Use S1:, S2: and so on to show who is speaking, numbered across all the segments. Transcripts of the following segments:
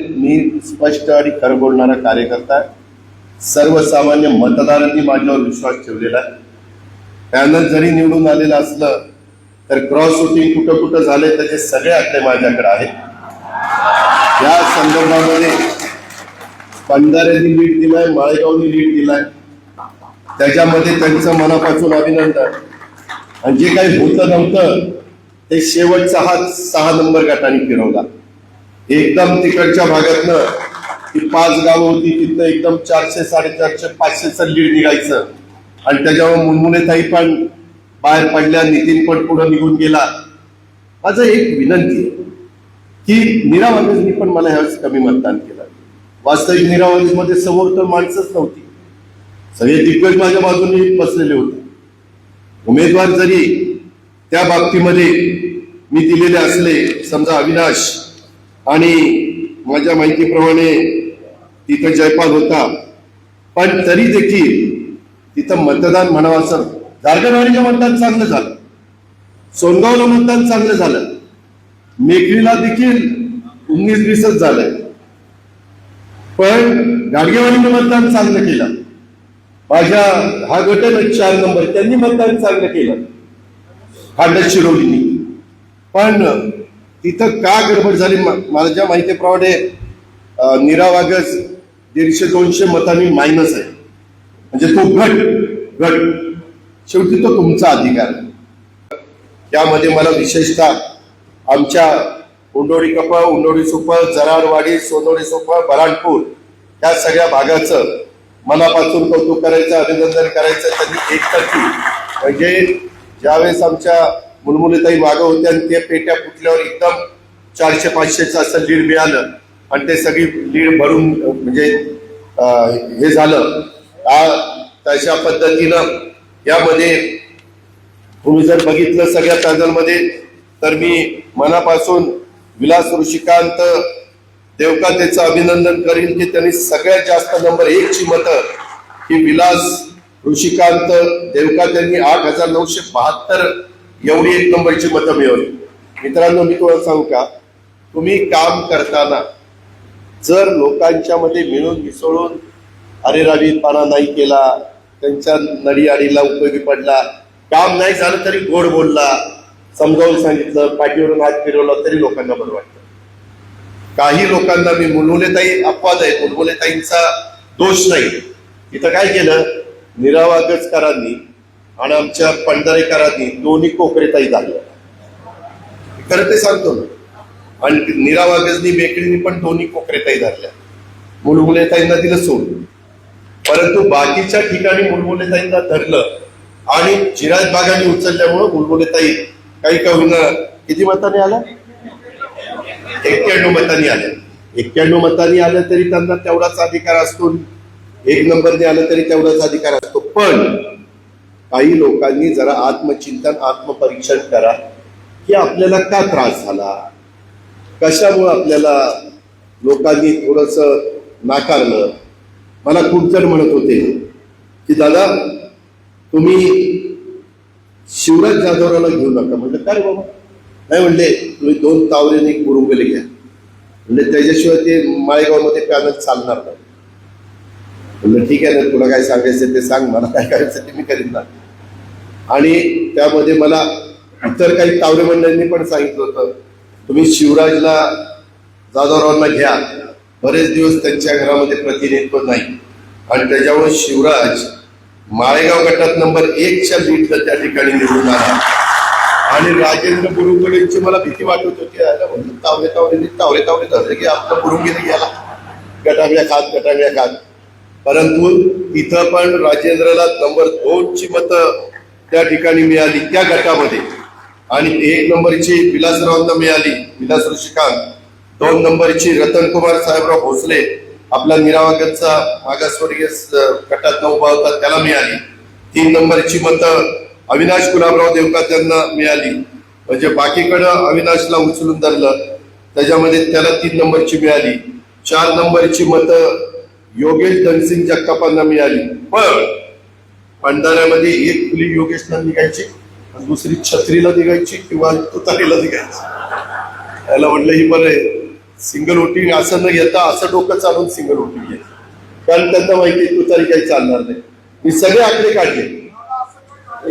S1: मी स्पष्ट आणि खरं बोलणारा कार्यकर्ता सर्वसामान्य मतदारांनी माझ्यावर विश्वास ठेवलेला आहे. पॅनल जरी निवडून आलेलं असलं तर क्रॉस वोटिंग कुठं कुठं झाले त्याचे सगळे आकडे माझ्याकडे आहेत. या संदर्भामध्ये पंधाऱ्यांनी लीड दिलाय माळेगावनी लीड दिलाय. त्याच्यामध्ये त्यांचं मनापासून अभिनंदन. आणि जे काही होतं नव्हतं ते शेवटचा हा सहा नंबर गटाने फिरवला. एकदम तिकडच्या भागातनं ती पाच गावं होती तिथं एकदम चारशे साडेचारशे पाचशेचं लीड निघायचं. आणि त्याच्यावर मुनमुने ताई पण बाहेर पडल्या नितीन पण पुढे निघून गेला. माझं एक विनंती आहे की निरावागजनी पण मला ह्यावेळेस कमी मतदान केलं. वास्तविक निरावागजमध्ये समोर तर माणसंच नव्हती. सगळे दिग्गज माझ्या बाजूने बसलेले होते. उमेदवार जरी त्या बाबतीमध्ये मी दिलेले असले समजा अविनाश आणि माझ्या माहितीप्रमाणे तिथं जयपाल होता. पण तरी देखील तिथं मतदान म्हणावं असं झारखंडवाडीचं मतदान चांगलं झालं. सोनगावला मतदान चांगलं झालं. मेखलीला देखील उन्नीस वीसच झालंय. पण गाडगेवाडीनं मतदान चांगलं केलं. माझ्या हा गटन चार नंबर त्यांनी मतदान चांगलं केलं. खांडत शिरोलीनी पण तिथं का गडबड झाली? माझ्या माहितीप्रमाणे नीरा वागस दीडशे दोनशे मतांनी मायनस आहे. म्हणजे तो घट घट शेवटी तो तुमचा अधिकार आहे. त्यामध्ये मला विशेषतः आमच्या उंडोडी कपा उंडोडी सुप जरारवाडी सोनोडी सुप बराणपूर या सगळ्या भागाचं मनापासून कौतुक करायचं अभिनंदन करायचं त्यांनी एकतर्फी. म्हणजे ज्यावेळेस आमच्या मुलमुलीताई मागं होत्या आणि त्या पेट्या फुटल्यावर एकदम चारशे पाचशेचं असं लीड मिळालं. आणि ते सगळी लीड भरून म्हणजे हे झालं. तशा पद्धतीनं यामध्ये तुम्ही जर बघितलं सगळ्या पॅनलमध्ये तर मी मनापासून विलास ऋषिकांत देवका त्याचं अभिनंदन करीन की त्यांनी सगळ्यात जास्त नंबर एकची मतं ही विलास ऋषिकांत देवका त्यांनी आठ हजार नऊशे बहात्तर एवढी एक नंबरची मतं मिळवली. मित्रांनो मी तुम्हाला सांगू का? तुम्ही काम करताना जर लोकांच्या मध्ये मिळून मिसळून अरेरावीपणा नाही केला त्यांच्या नडीआडीला उपयोगी पडला काम नाही झालं तरी गोड बोलला समजावून सांगितलं पाठीवरून हात फिरवला तरी लोकांना बरं वाटतं. काही लोकांना मी मुलमुलेताई अपवाद आहे मुलमुलेताईंचा दोष नाही. इथं काय केलं? निरावागजकरांनी आणि आमच्या पंढरेकरांनी दोन्ही कोकरेताई झाल्या खरं ते सांगतो ना आणि निरावागजनी बेकरीनी पण दोन्ही कोकरेताई धरल्या. मुलमुलेताईंना दिलं सोडून. परंतु बाकीच्या ठिकाणी मुलमुलेताईंना धरलं आणि जिराज बागाने उचलल्यामुळं मुलमुलेताई काही का किती मताने आला एक्क्याण्णव मतांनी आल्या. एक्क्याण्णव मतांनी आल्या तरी त्यांना तेवढाच अधिकार असतो. एक नंबरने आलं तरी तेवढाच अधिकार असतो. पण काही लोकांनी जरा आत्मचिंतन आत्मपरीक्षण करा. की आपल्याला का त्रास झाला? कशामुळं आपल्याला लोकांनी थोडस नाकारलं? मला खूप जण म्हणत होते की दादा तुम्ही शिवराज जाधवराला घेऊ नका. म्हटलं काय बाबा? नाही म्हणले तुम्ही दोन तावरेने एक बुरुंगले घ्या. म्हणजे त्याच्याशिवाय ते माळेगावमध्ये पॅनल चालणार नाही. म्हणलं ठीक आहे ना तुला काय सांगायचं ते सांग मला काय करायचं ते मी करीन ना. आणि त्यामध्ये मला इतर काही तावरे मंडळींनी पण सांगितलं होतं तुम्ही शिवराजला जाधवरावांना घ्या. बरेच दिवस त्यांच्या घरामध्ये प्रतिनिधित्व नाही. आणि त्याच्यामुळे शिवराज माळेगाव गटात नंबर एकच्या लीडला त्या ठिकाणी निवडून आला. आणि राजेंद्र बुरुंगलेंची मला भीती वाटत होती यायला तावरे तावरे तावरे तावरे धरले की आपलं बुरुंगीने गेला. गटांगल्या खात गटाव्या खात. परंतु इथं पण राजेंद्रला नंबर दोनची मतं त्या ठिकाणी मिळाली त्या गटामध्ये. आणि एक नंबरची विलासरावांना मिळाली विलास श्रीकांत दोन नंबरची रतन कुमार साहेबराव भोसले आपला निरावागतचा मागासवर्गीय गटात उभा होता त्याला मिळाली. तीन नंबरची मतं अविनाश गुलाबराव देवकात यांना मिळाली. म्हणजे बाकीकडं अविनाशला उचलून धरलं त्याच्यामध्ये त्याला तीन नंबरची मिळाली. चार नंबरची मतं योगेश धनसिंग जगतापांना मिळाली. पण भंडाऱ्यामध्ये एक खुली योगेशला निघायची आणि दुसरी छत्रीला निघायची किंवा तुतारीला निघायची. त्याला म्हणलं ही बरं आहे. सिंगल वोटिंग असं न घेता असं डोकं चालून सिंगल वोटिंग घ्यायचं कारण त्यांना माहिती तुतारी काही चालणार नाही. मी सगळे आकडे काढले.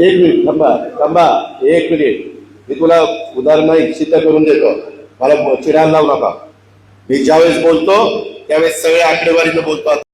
S1: एक मिनिट थांबा थांबा. एक मिनिट. मी तुला उदाहरण इच्छित करून देतो. मला चिडायला लावू नका. मी ज्यावेळेस बोलतो त्यावेळेस सगळ्या आकडेवारीनं बोलतात.